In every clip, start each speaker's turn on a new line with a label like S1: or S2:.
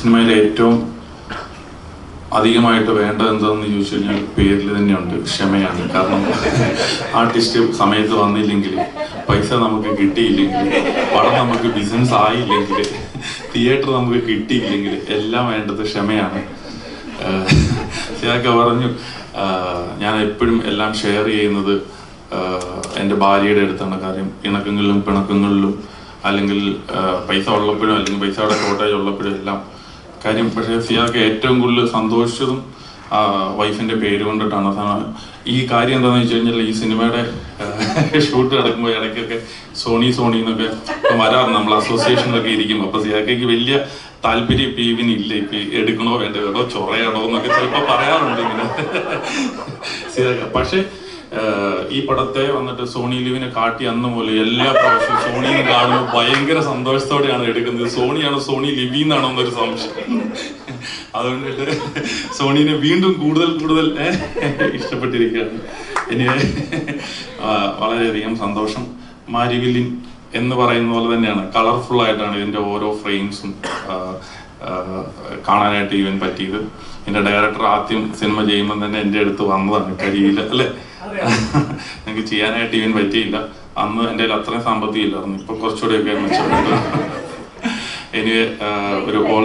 S1: സിനിമയിൽ ഏറ്റവും അധികമായിട്ട് വേണ്ടത് എന്താണെന്ന് ചോദിച്ചു കഴിഞ്ഞാൽ പേരിൽ തന്നെയുണ്ട് ക്ഷമയാണ്. കാരണം ആർട്ടിസ്റ്റ് സമയത്ത് വന്നില്ലെങ്കിൽ പൈസ നമുക്ക് കിട്ടിയില്ലെങ്കിൽ പടം നമുക്ക് ബിസിനസ് ആയില്ലെങ്കിൽ തിയേറ്റർ നമുക്ക് കിട്ടിയില്ലെങ്കിൽ എല്ലാം വേണ്ടത് ക്ഷമയാണ്. ഇതൊക്കെ പറഞ്ഞു ഞാൻ എപ്പോഴും എല്ലാം ഷെയർ ചെയ്യുന്നത് എന്റെ ഭാര്യയുടെ അടുത്താണ്. കാര്യം ഇണക്കങ്ങളിലും പിണക്കങ്ങളിലും അല്ലെങ്കിൽ പൈസ ഉള്ളപ്പോഴും അല്ലെങ്കിൽ പൈസയുടെ ഷോർട്ടേജ് ഉള്ളപ്പോഴും എല്ലാം കാര്യം പക്ഷേ സിയാക്ക് ഏറ്റവും കൂടുതൽ സന്തോഷിച്ചതും വൈഫിന്റെ പേര് കൊണ്ടിട്ടാണ്. അതാണ് ഈ കാര്യം എന്താണെന്ന് വെച്ച് കഴിഞ്ഞാൽ ഈ സിനിമയുടെ ഷൂട്ട് നടക്കുമ്പോൾ ഇടയ്ക്കൊക്കെ സോണി സോണി എന്നൊക്കെ വരാറ് നമ്മൾ അസോസിയേഷനിലൊക്കെ ഇരിക്കും അപ്പൊ സിയാക്കയ്ക്ക് വലിയ താല്പര്യം ഇപ്പൊ ഇല്ല? ഇപ്പൊ എടുക്കണോ വേണ്ടോ ചൊറയാണോ എന്നൊക്കെ ചിലപ്പോൾ പറയാറുണ്ട് ഇങ്ങനെ. സിയാക്ക. പക്ഷേ ഈ പടത്തെ വന്നിട്ട് സോണി ലിവിനെ കാട്ടി അന്ന് പോലെ എല്ലാ പ്രാവശ്യവും സോണിയെ കാണുമ്പോൾ ഭയങ്കര സന്തോഷത്തോടെയാണ് എടുക്കുന്നത്. സോണിയാണോ സോണി ലിവി എന്നാണോ എന്നൊരു സംശയം. അതുകൊണ്ടിട്ട് സോണിനെ വീണ്ടും കൂടുതൽ കൂടുതൽ ഇഷ്ടപ്പെട്ടിരിക്കുകയാണ്. ഇനി വളരെയധികം സന്തോഷം. മാരിവില്ലിൻ എന്ന് പറയുന്ന പോലെ തന്നെയാണ്. കളർഫുൾ ആയിട്ടാണ് ഇതിന്റെ ഓരോ ഫ്രെയിംസും കാണാനായിട്ട് ഈവൻ പറ്റിയത്. എന്റെ ഡയറക്ടർ ആദ്യം സിനിമ ചെയ്യുമ്പോൾ തന്നെ എന്റെ അടുത്ത് വന്നതാണ് കഴിയില്ല അല്ലേ? എനിക്ക് ചെയ്യാനായിട്ട് ഈവൻ പറ്റിയില്ല. അന്ന് എന്റെ കയ്യിൽ അത്രയും സാമ്പത്തികം ഇല്ലായിരുന്നു. ഇപ്പൊ കുറച്ചുകൂടെയൊക്കെ മെച്ചപ്പെട്ടു. എനിവേ ഒരു ഓൾ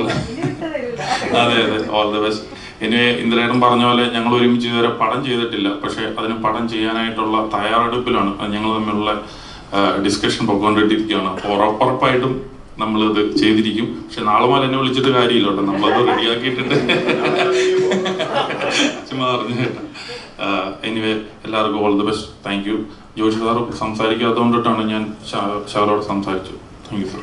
S1: അതെ അതെ ഓൾ ദ ബെസ്റ്റ് ഇനി ഇന്ദ്രേട്ടൻ പറഞ്ഞ പോലെ ഞങ്ങൾ ഒരുമിച്ച് ഇതുവരെ പടം ചെയ്തിട്ടില്ല. പക്ഷെ അതിന് പടം ചെയ്യാനായിട്ടുള്ള തയ്യാറെടുപ്പിലാണ്. ഞങ്ങൾ തമ്മിലുള്ള ഡിസ്കഷൻ പൊക്കോണ്ടിരിക്കുകയാണ് ഉറപ്പുറപ്പായിട്ടും നമ്മളിത് ചെയ്തിരിക്കും. പക്ഷെ നാളെ മുതൽ എന്നെ വിളിച്ചിട്ട് കാര്യമില്ല കേട്ടോ. നമ്മളത് റെഡിയാക്കിയിട്ടുണ്ട്. ചുമ്മാ പറഞ്ഞു എനിവേ എല്ലാവർക്കും all the best thank you Joshi sir സംസാരിക്കാത്തതുകൊണ്ടിട്ടാണ് ഞാൻ ഷാ- സംസാരിച്ചു. Thank you sir